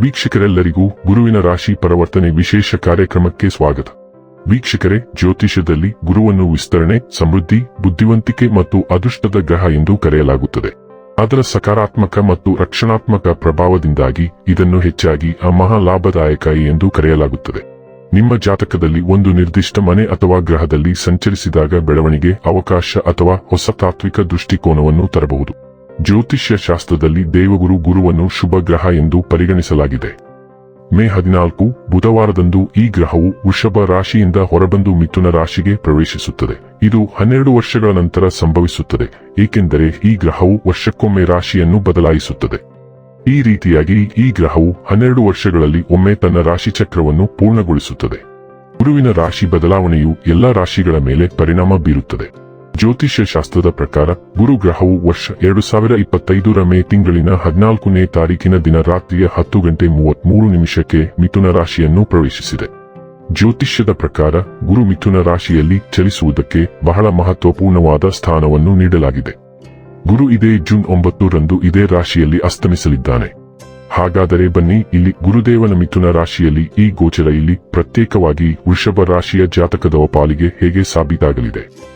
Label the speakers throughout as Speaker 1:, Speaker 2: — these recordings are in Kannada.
Speaker 1: ವೀಕ್ಷಕರೆಲ್ಲರಿಗೂ ಗುರುವಿನ ರಾಶಿ ಪರಿವರ್ತನೆ ವಿಶೇಷ ಕಾರ್ಯಕ್ರಮಕ್ಕೆ ಸ್ವಾಗತ. ವೀಕ್ಷಕರೇ, ಜ್ಯೋತಿಷ್ಯದಲ್ಲಿ ಗುರುವನ್ನು ವಿಸ್ತರಣೆ, ಸಮೃದ್ಧಿ, ಬುದ್ಧಿವಂತಿಕೆ ಮತ್ತು ಅದೃಷ್ಟದ ಗ್ರಹ ಎಂದು ಕರೆಯಲಾಗುತ್ತದೆ. ಅದರ ಸಕಾರಾತ್ಮಕ ಮತ್ತು ರಕ್ಷಣಾತ್ಮಕ ಪ್ರಭಾವದಿಂದಾಗಿ ಇದನ್ನು ಹೆಚ್ಚಾಗಿ ಅಮಹಾ ಲಾಭದಾಯಕ ಎಂದು ಕರೆಯಲಾಗುತ್ತದೆ. ನಿಮ್ಮ ಜಾತಕದಲ್ಲಿ ಒಂದು ನಿರ್ದಿಷ್ಟ ಮನೆ ಅಥವಾ ಗ್ರಹದಲ್ಲಿ ಸಂಚರಿಸಿದಾಗ ಬೆಳವಣಿಗೆ, ಅವಕಾಶ ಅಥವಾ ಹೊಸ ತಾತ್ವಿಕ ದೃಷ್ಟಿಕೋನವನ್ನು ತರಬಹುದು. ಜ್ಯೋತಿಷ್ಯ ಶಾಸ್ತ್ರದಲ್ಲಿ ದೇವಗುರು ಗುರುವನ್ನು ಶುಭ ಗ್ರಹ ಎಂದು ಪರಿಗಣಿಸಲಾಗಿದೆ. ಮೇ ಹದಿನಾಲ್ಕು, ಬುಧವಾರದಂದು ಈ ಗ್ರಹವು ವೃಷಭ ರಾಶಿಯಿಂದ ಹೊರಬಂದು ಮಿಥುನ ರಾಶಿಗೆ ಪ್ರವೇಶಿಸುತ್ತದೆ. ಇದು ಹನ್ನೆರಡು ವರ್ಷಗಳ ನಂತರ ಸಂಭವಿಸುತ್ತದೆ, ಏಕೆಂದರೆ ಈ ಗ್ರಹವು ವರ್ಷಕ್ಕೊಮ್ಮೆ ರಾಶಿಯನ್ನು ಬದಲಾಯಿಸುತ್ತದೆ. ಈ ರೀತಿಯಾಗಿ ಈ ಗ್ರಹವು ಹನ್ನೆರಡು ವರ್ಷಗಳಲ್ಲಿ ಒಮ್ಮೆ ತನ್ನ ರಾಶಿ ಚಕ್ರವನ್ನು ಪೂರ್ಣಗೊಳಿಸುತ್ತದೆ. ಗುರುವಿನ ರಾಶಿ ಬದಲಾವಣೆಯು ಎಲ್ಲಾ ರಾಶಿಗಳ ಮೇಲೆ ಪರಿಣಾಮ ಬೀರುತ್ತದೆ. ಜ್ಯೋತಿಷ್ಯ ಶಾಸ್ತ್ರದ ಪ್ರಕಾರ ಗುರು ಗ್ರಹವು ವರ್ಷ ಎರಡು ಸಾವಿರ ಇಪ್ಪತ್ತೈದರ ಮೇ ತಿಂಗಳಿನ ಹದಿನಾಲ್ಕನೇ ತಾರೀಕಿನ ದಿನ ರಾತ್ರಿಯ ಹತ್ತು ಗಂಟೆ ಮೂವತ್ಮೂರು ನಿಮಿಷಕ್ಕೆ ಮಿಥುನ ರಾಶಿಯನ್ನು ಪ್ರವೇಶಿಸಿದೆ. ಜ್ಯೋತಿಷ್ಯದ ಪ್ರಕಾರ ಗುರು ಮಿಥುನ ರಾಶಿಯಲ್ಲಿ ಚಲಿಸುವುದಕ್ಕೆ ಬಹಳ ಮಹತ್ವಪೂರ್ಣವಾದ ಸ್ಥಾನವನ್ನು ನೀಡಲಾಗಿದೆ. ಗುರು ಇದೇ ಜೂನ್ ಒಂಬತ್ತರಂದು ಇದೇ ರಾಶಿಯಲ್ಲಿ ಅಸ್ತಮಿಸಲಿದ್ದಾನೆ. ಹಾಗಾದರೆ ಬನ್ನಿ, ಇಲ್ಲಿ ಗುರುದೇವನ ಮಿಥುನ ರಾಶಿಯಲ್ಲಿ ಈ ಗೋಚರ ಇಲ್ಲಿ ಪ್ರತ್ಯೇಕವಾಗಿ ವೃಷಭ ರಾಶಿಯ ಜಾತಕದ ಪಾಲಿಗೆ ಹೇಗೆ ಸಾಬೀತಾಗಲಿದೆ?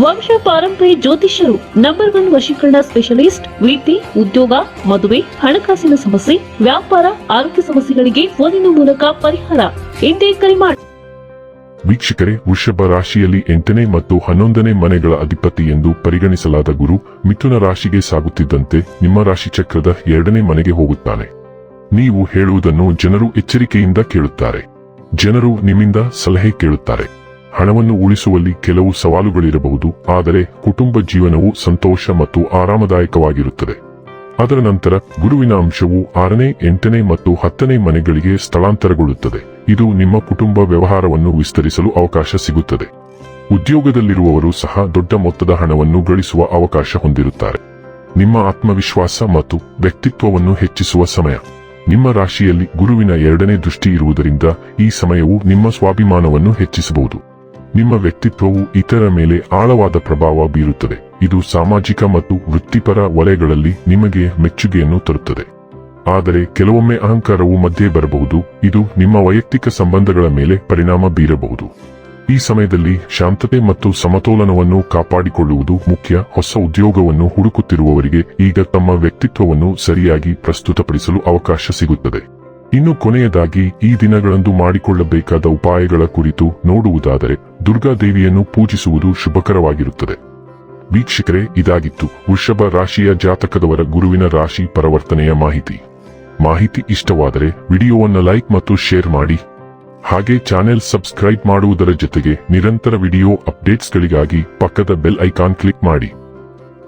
Speaker 2: ವಂಶ ಪಾರಂಪರ್ಯ ಜ್ಯೋತಿಷ್ಯರು ನಂಬರ್ ಒನ್ ವಶೀಕರಣ ಸ್ಪೆಷಲಿಸ್ಟ್ ವೃತ್ತಿ ಉದ್ಯೋಗ, ಮದುವೆ, ಹಣಕಾಸಿನ ಸಮಸ್ಯೆ, ವ್ಯಾಪಾರ, ಆರೋಗ್ಯ ಸಮಸ್ಯೆಗಳಿಗೆ ಫೋನಿನ ಮೂಲಕ ಪರಿಹಾರ. ಎಂದೇ ಕರೆ ಮಾಡಿ
Speaker 1: ವೀಕ್ಷಕರೇ, ವೃಷಭ ರಾಶಿಯಲ್ಲಿ ಎಂಟನೇ ಮತ್ತು ಹನ್ನೊಂದನೇ ಮನೆಗಳ ಅಧಿಪತಿ ಎಂದು ಪರಿಗಣಿಸಲಾದ ಗುರು ಮಿಥುನ ರಾಶಿಗೆ ಸಾಗುತ್ತಿದ್ದಂತೆ ನಿಮ್ಮ ರಾಶಿ ಚಕ್ರದ ಎರಡನೇ ಮನೆಗೆ ಹೋಗುತ್ತಾನೆ. ನೀವು ಹೇಳುವುದನ್ನು ಜನರು ಎಚ್ಚರಿಕೆಯಿಂದ ಕೇಳುತ್ತಾರೆ. ಜನರು ನಿಮ್ಮಿಂದ ಸಲಹೆ ಕೇಳುತ್ತಾರೆ. ಹಣವನ್ನು ಉಳಿಸುವಲ್ಲಿ ಕೆಲವು ಸವಾಲುಗಳಿರಬಹುದು, ಆದರೆ ಕುಟುಂಬ ಜೀವನವು ಸಂತೋಷ ಮತ್ತು ಆರಾಮದಾಯಕವಾಗಿರುತ್ತದೆ. ಅದರ ನಂತರ ಗುರುವಿನ ಅಂಶವು ಆರನೇ, ಎಂಟನೇ ಮತ್ತು ಹತ್ತನೇ ಮನೆಗಳಿಗೆ ಸ್ಥಳಾಂತರಗೊಳ್ಳುತ್ತದೆ. ಇದು ನಿಮ್ಮ ಕುಟುಂಬ ವ್ಯವಹಾರವನ್ನು ವಿಸ್ತರಿಸಲು ಅವಕಾಶ ಸಿಗುತ್ತದೆ. ಉದ್ಯೋಗದಲ್ಲಿರುವವರು ಸಹ ದೊಡ್ಡ ಮೊತ್ತದ ಹಣವನ್ನು ಗಳಿಸುವ ಅವಕಾಶ ಹೊಂದಿರುತ್ತಾರೆ. ನಿಮ್ಮ ಆತ್ಮವಿಶ್ವಾಸ ಮತ್ತು ವ್ಯಕ್ತಿತ್ವವನ್ನು ಹೆಚ್ಚಿಸುವ ಸಮಯ. ನಿಮ್ಮ ರಾಶಿಯಲ್ಲಿ ಗುರುವಿನ ಎರಡನೇ ದೃಷ್ಟಿ ಇರುವುದರಿಂದ ಈ ಸಮಯವು ನಿಮ್ಮ ಸ್ವಾಭಿಮಾನವನ್ನು ಹೆಚ್ಚಿಸಬಹುದು. ನಿಮ್ಮ ವ್ಯಕ್ತಿತ್ವವು ಇತರ ಮೇಲೆ ಆಳವಾದ ಪ್ರಭಾವ ಬೀರುತ್ತದೆ. ಇದು ಸಾಮಾಜಿಕ ಮತ್ತು ವೃತ್ತಿಪರ ವಲಯಗಳಲ್ಲಿ ನಿಮಗೆ ಮೆಚ್ಚುಗೆಯನ್ನು ತರುತ್ತದೆ. ಆದರೆ ಕೆಲವೊಮ್ಮೆ ಅಹಂಕಾರವು ಮಧ್ಯೆ ಬರಬಹುದು. ಇದು ನಿಮ್ಮ ವೈಯಕ್ತಿಕ ಸಂಬಂಧಗಳ ಮೇಲೆ ಪರಿಣಾಮ ಬೀರಬಹುದು. ಈ ಸಮಯದಲ್ಲಿ ಶಾಂತತೆ ಮತ್ತು ಸಮತೋಲನವನ್ನು ಕಾಪಾಡಿಕೊಳ್ಳುವುದು ಮುಖ್ಯ. ಹೊಸ ಉದ್ಯೋಗವನ್ನು ಹುಡುಕುತ್ತಿರುವವರಿಗೆ ಈಗ ತಮ್ಮ ವ್ಯಕ್ತಿತ್ವವನ್ನು ಸರಿಯಾಗಿ ಪ್ರಸ್ತುತಪಡಿಸಲು ಅವಕಾಶ ಸಿಗುತ್ತದೆ. ಇನ್ನು ಕೊನೆಯದಾಗಿ ಈ ದಿನಗಳಂದು ಮಾಡಿಕೊಳ್ಳಬೇಕಾದ ಉಪಾಯಗಳ ಕುರಿತು ನೋಡುವುದಾದರೆ ದುರ್ಗಾದೇವಿಯನ್ನು ಪೂಜಿಸುವುದು ಶುಭಕರವಾಗಿರುತ್ತದೆ. ವೀಕ್ಷಕರೇ, ಇದಾಗಿತ್ತು ವೃಷಭ ರಾಶಿಯ ಜಾತಕದವರ ಗುರುವಿನ ರಾಶಿ ಪರಿವರ್ತನೆಯ ಮಾಹಿತಿ. ಮಾಹಿತಿ ಇಷ್ಟವಾದರೆ ವಿಡಿಯೋವನ್ನು ಲೈಕ್ ಮತ್ತು ಶೇರ್ ಮಾಡಿ. ಹಾಗೆ ಚಾನೆಲ್ ಸಬ್ಸ್ಕ್ರೈಬ್ ಮಾಡುವುದರ ಜೊತೆಗೆ ನಿರಂತರ ವಿಡಿಯೋ ಅಪ್ಡೇಟ್ಸ್ಗಳಿಗಾಗಿ ಪಕ್ಕದ ಬೆಲ್ ಐಕಾನ್ ಕ್ಲಿಕ್ ಮಾಡಿ.